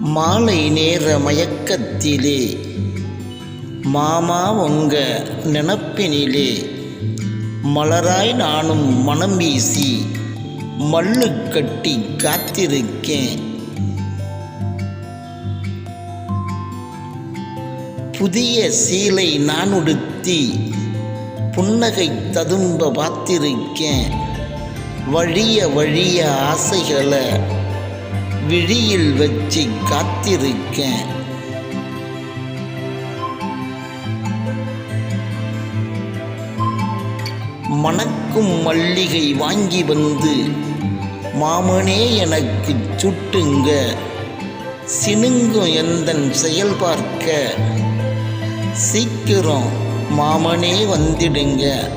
மாலை நேர மயக்கத்திலே. மாமா உங்க நினப்பினிலே. மலராய் நானும் மனம் வீசி மல்லு கட்டி காத்திருக்கேன். புதிய சீலை நான் உடுத்தி புன்னகை ததும்ப பார்த்திருக்கேன். வழிய வழிய ஆசைகளை விழியில் வச்சு காத்திருக்கேன். மணக்கும் மல்லிகை வாங்கி வந்து மாமனே எனக்கு சுட்டுங்க. சினுங்கும் எந்தன் செயல் பார்க்க. சீக்கிரம் மாமனே வந்துடுங்க.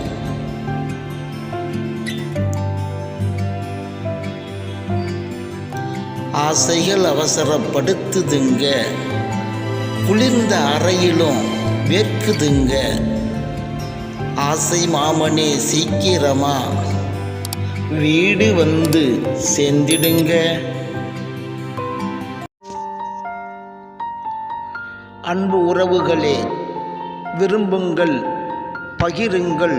ஆசைகள் அவசரப்படுத்துதுங்க. குளிர்ந்த அறையிலும் வேர்க்குதுங்க. ஆசை மாமனே சீக்கிரமா வீடு வந்து சேர்ந்திடுங்க. அன்பு உறவுகளே விரும்புங்கள் பகிருங்கள்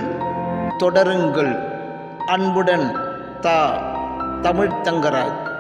தொடருங்கள். அன்புடன் தா தமிழ்த்தங்கராஜ்